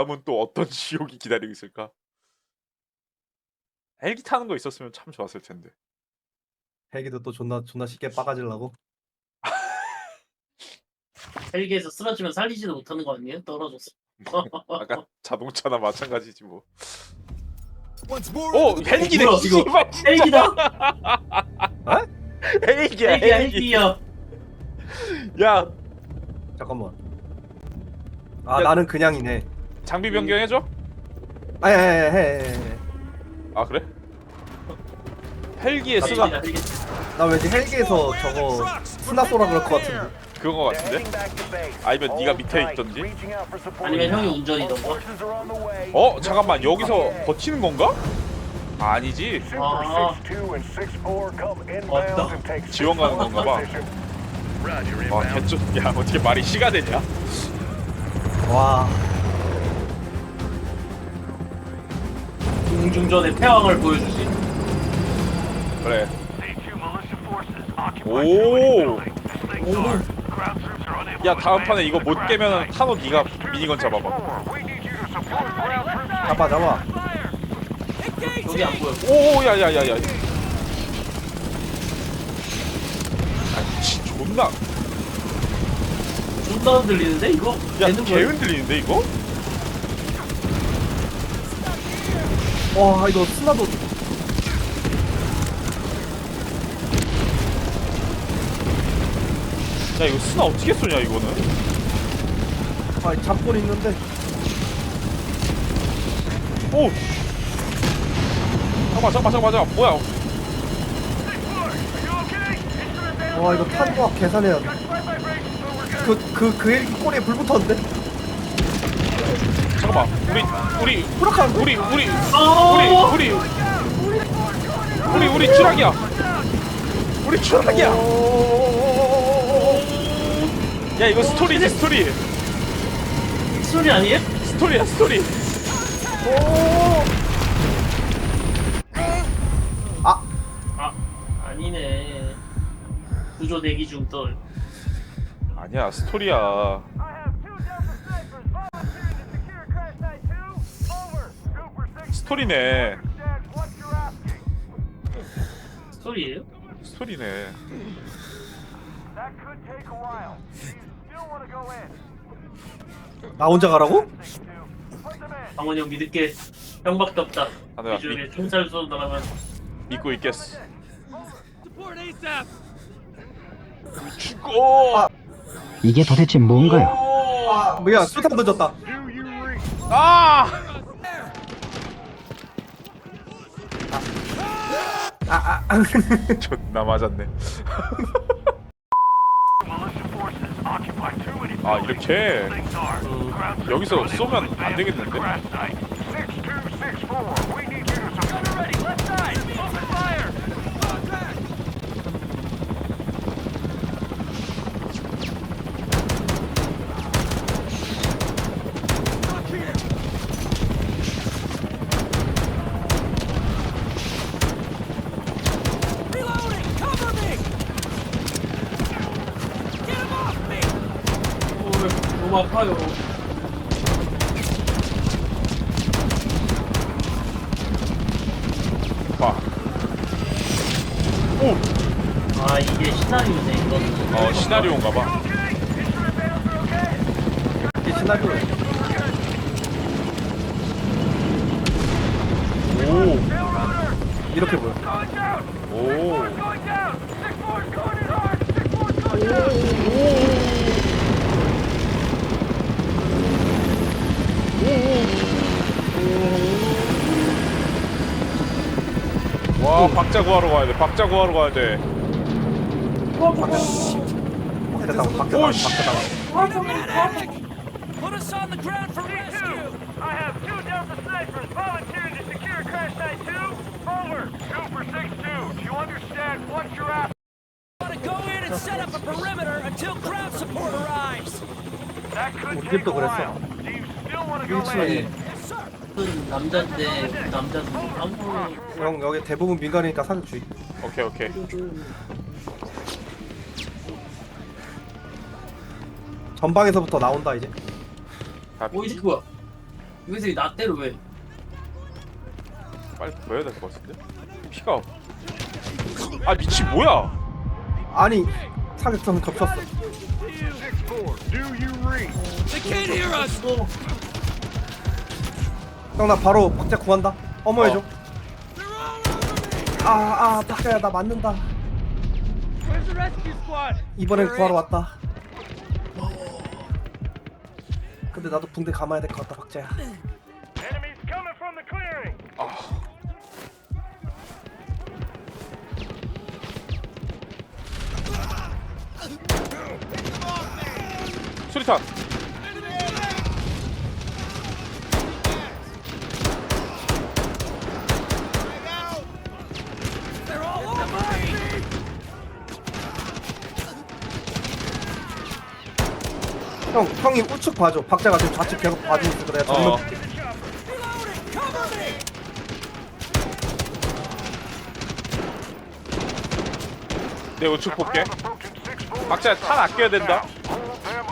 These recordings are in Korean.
다음은 또 어떤 지옥이 기다리고 있을까? 헬기 타는 거 있었으면 참 좋았을 텐데. 헬기도 또 존나 존나 쉽게 빠가지려고. 헬기에서 쓰러지면 살리지도 못하는 거 아니에요? 떨어졌어. 아까 자동차나 마찬가지지 뭐. 오 the 헬기네 뭐야, 이거. 씨발 진짜 헬기다. 헬기야 헬기야 헬기. 헬기야. 야 잠깐만. 아 야. 나는 그냥이네. 장비 변경해줘? 아예 해. 아 그래? 헬기에 헬기다 쓰나 헬기. 나 왠지 헬기에서 저거 스나 쏘라 그럴 것 같은데. 그런 거 같은데? 아니면 네가 밑에 있던지? 아니면 형이 운전이던가. 어 잠깐만 여기서 버티는 건가? 아니지 아. 맞다. 지원 가는 건가 봐. 와 개쩌 야 어떻게 말이 시가 되냐? 와. 공중전의 패왕을 보여주지. 그래 오. 야 다음 판에 이거 못 깨면 탄호 네가 미니건 잡아봐. 잡아 잡아. 여기 안 보여. 오 야야야야. 아 미친 존나. 존나 흔들리는데 이거? 야 개? 흔들리는데 이거? 와 이거 스나도 야 이거 스나 어떻게 쏘냐 이거는? 아 잡고 있는데. 오. 잠깐만 잠깐만 잠깐만 뭐야? 와 이거 탄과 계산해야 돼. 그그 그 헬기 꼬리에 불 붙었는데. 잠깐만 우리 우리 불락하는 우리 우리 아! 우리 우리 우리 우리 추락이야. 우리 추락이야. 야 이거 스토리지 스토리. 소리 아니에요? 스토리야 스토리. 아 아 아니네. 구조 대기 중 떨. 아니야 스토리야. 스토리네. 소리예요? 스토리네. 나 혼자 가라고? 강원이 형 믿을게. 형밖에 없다. 하늘아 이 중에 총살 쏜다면 믿고 있겠어. 죽어. 이게 도대체 뭔가요? 아 뭐야 수탄 던졌다. 아! 아 아. 존나 맞았네. 아 이렇게 여기서 쏘면 안 되겠는데? 너무 아파요. 봐. 오! 아 이게 시나리오네 이거는. 어 시나리오인가 봐. 이게 시나리오. 오! 이렇게 보여. 오! 와 박자 구하러 가야 돼. 박자 구하러 가야 돼. 박대 당박대 당 오씨. 박대 당 Put us on the ground for rescue. I have two Delta snipers volunteering to secure crash site two. Over. Two for six two. Do you understand what you're after? Want to go in and set up a perimeter until ground support arrives. That could 우리 take 집도 a 그랬어. while. Do you still want to go 일치원이 in? 큰 남자인데 남자도 아무 형 여기 대부분 민간이니까 사격 주의. 오케이 오케이. 전방에서부터 나온다 이제. 다오 이게 뭐야? 여기서 나 때려 왜? 빨리 보여야 될 것 같은데? 피가 아 미친 뭐야 아니 사격선 겹쳤어. 6-4, do you read? They can't hear us. 또형나 바로 박자 구한다. 어머 해줘. 아아 박자야 나 맞는다. Where's the rescue squad? 이번엔 구하러 왔다. 근데 나도 붕대 감아야 될 것 같다 박자야. Enemies coming from the clearing. 수리탄 형 형이 우측 봐줘. 박자가 지금 좌측 계속 봐주고 있어 그래. 어 me. 내 우측 볼게 박자야 탄 아껴야 된다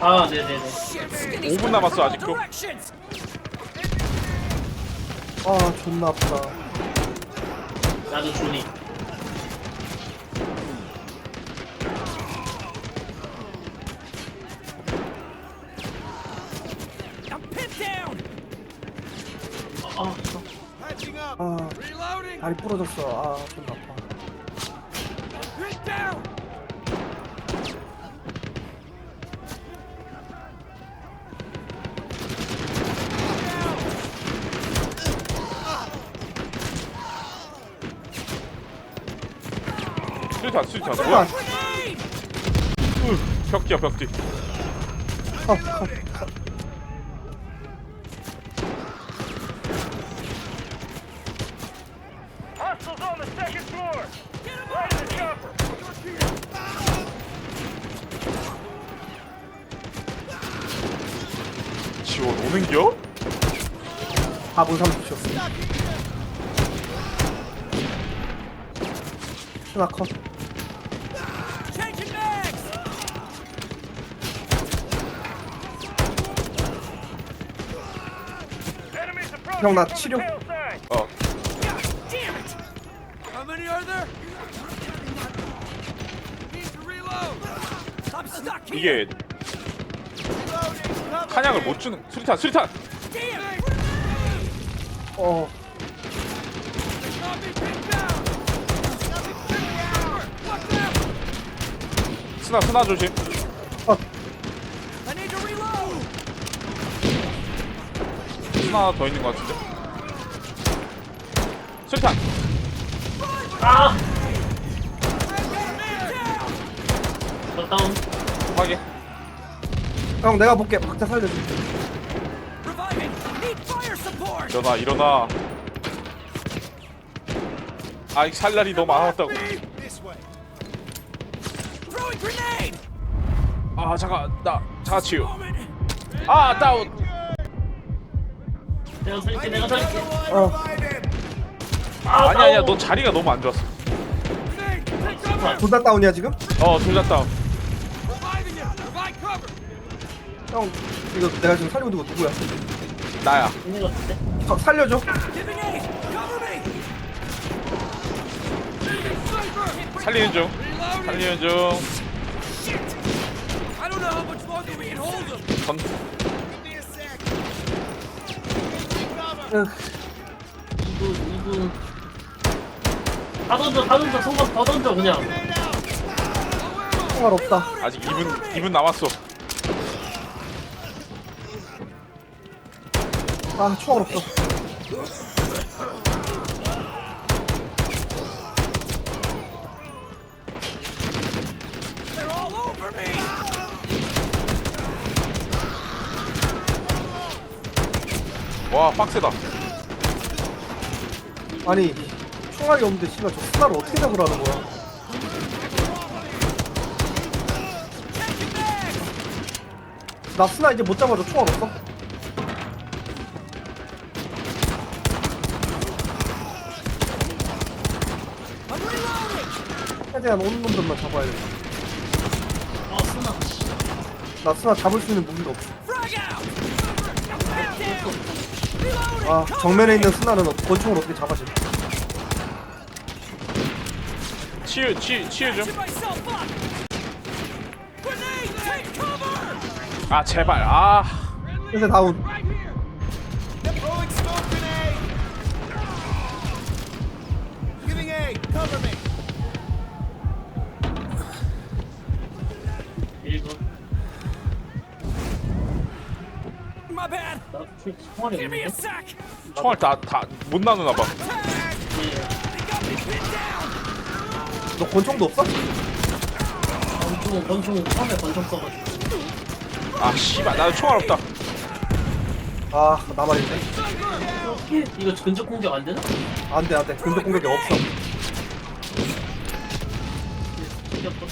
아 네네네. Shit. Skinny's 5분 coming 남았어, 아직도. 아 존나 아프다. 나도 존이. 아. 다리 부러졌어. 아 존나 아파. 수리탄 수리탄 뭐야. 으, 벽뒤야 벽뒤 어, 어, 4분 30초. 하나 컷. 형, 나 치료. 어. 이게 탄약을 못 주는 수리탄 수리탄. 어. 스나 스나 조심 어. 스나 더 있는 것 같은데 수리탄 아. 저 다운. 확인 형 내가 볼게. 박자. Reviving. 일어나 일어나 아이 살날이 너무 많았다고. 아 잠깐 나 잠깐 치유 Moment. 아 다운 내가 살릴게. 내가 살릴게. 어. 아, 아니 아니야. 너 자리가 너무 안 좋았어 둘 다 다운이야 지금? 어 둘 다 다운. 형 이거 내가 지금 살리고 누구야? 나야 있는 것 같은데. 어, 살려줘. 살리는 중. 살리는 중 으, 이거 이거. 다 던져. 다 던져. 손각 더 던져 그냥. 총알 없다. 아직 2분 2분 남았어 아 총알 없어. 와 빡세다 아니 총알이 없는데 씨발 저 스나를 어떻게 잡으라는 거야? 나 스나 이제 못 잡아줘 총알 없어? 최대한 오는 놈들만 잡아야 돼. 아. 나 스나 잡을 수 있는 무기가 없어. 아 정면에 있는 스나는 권총을 어떻게 잡아지? 치유 치 치유 좀. Patching myself up! Grenade! Take cover! 아 제발 아 근데 다운. Giving! Cover me! 총알이 없는데? 총알 다 다 못 나누나 봐. 너 권총도 없어? 권총, 권총, 처음에 권총 써가지고. 아 씨발 나도 총알 없다. 아 나만 있네. 어떻게? 이거 근접 공격 안 되나? 안돼 안돼. 근접 공격이 없어. 이겼다.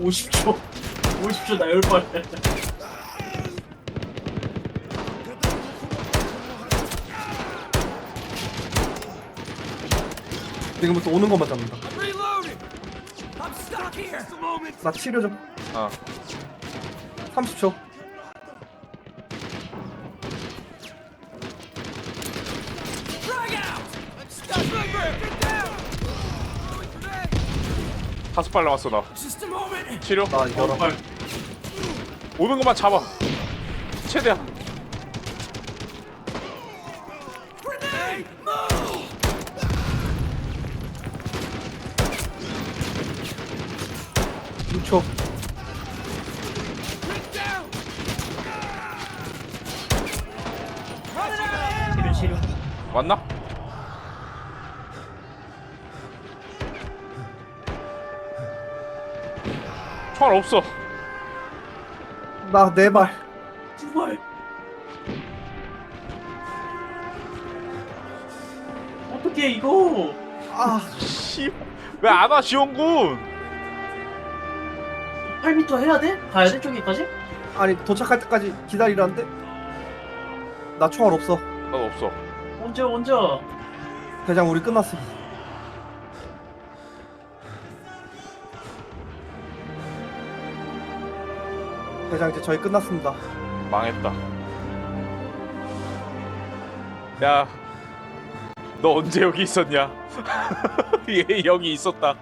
50초. 50초 나 열발. 지금부터 오는 것만 잡는다. Reloading! I'm stuck here! 나 치료 좀. 어 30초. Frag out! I'm stuck here! Get down! 다섯 발 남았어 나. Just a moment! 치료. 나 열어. 발. 오는 것만 잡아. 최대한. 6초. Get down! Running out of ammo! 치료, 치료. 왔나? 총알 없어. 나 네 발. 두 발. 어떻게 이거? 아 씨. 왜 안 와 지원군? 8m 해야 돼? 가야 돼 저기까지? 아니 도착할 때까지 기다리라는데. 나 총알 없어. 나도 없어. 언제 언제? 대장 우리 끝났어. 대장 이제 저희 끝났습니다. 망했다. 야, 너 언제 여기 있었냐? 얘 여기 있었다.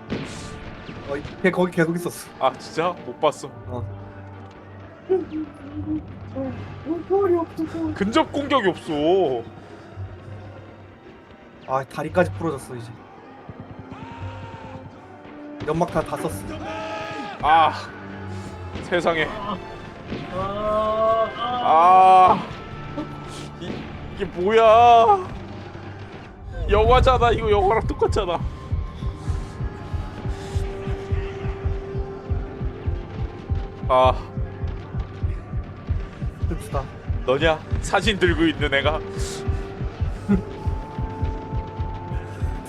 어, 걔 거기 계속 있었어. 아 진짜 못 봤어. 어. 근접 공격이 없어. 아 다리까지 부러졌어 이제. 연막탄 다 썼어. 아 세상에. 아, 아, 아 이, 이게 뭐야? 영화잖아. 이거 영화랑 똑같잖아. 아 슬프다. 너냐? 사진 들고 있는 애가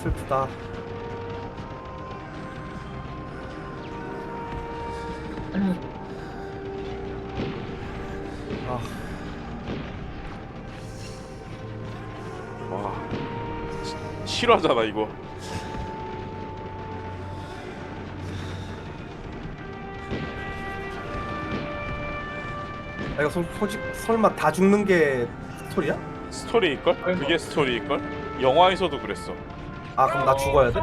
슬프다. 아 와 시- 실화잖아 이거. 내가 솔, 솔직 설마 다 죽는 게 스토리야? 스토리일 걸? 그게 스토리일 걸? 영화에서도 그랬어. 아 그럼 나 죽어야 돼?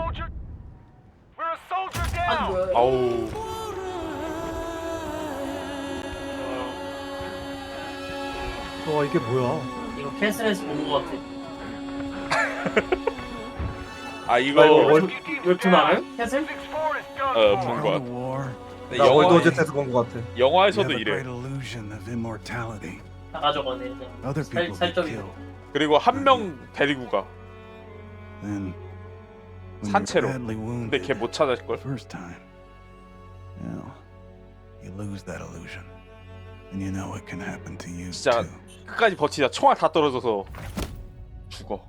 아! 뭐야? 아우 와 이게 뭐야? 이거 캐슬에서 본 거 같아. 아나 이거 이거 월, 웹툰 알아요? 캐슬? 6-4 is done 어, for. 본 거야. war, 근데 나 영화 월드워젯에서 본것 같아. 영화에서도 이래. 다 가져가네. 그냥. 살, 살점이. 그리고 한 명 데리고 가. 산채로. 근데 걔 못 찾을 걸. first time, well, you lose that illusion, and you know it can happen to you 진짜 too. 끝까지 버티다 총알 다 떨어져서 죽어.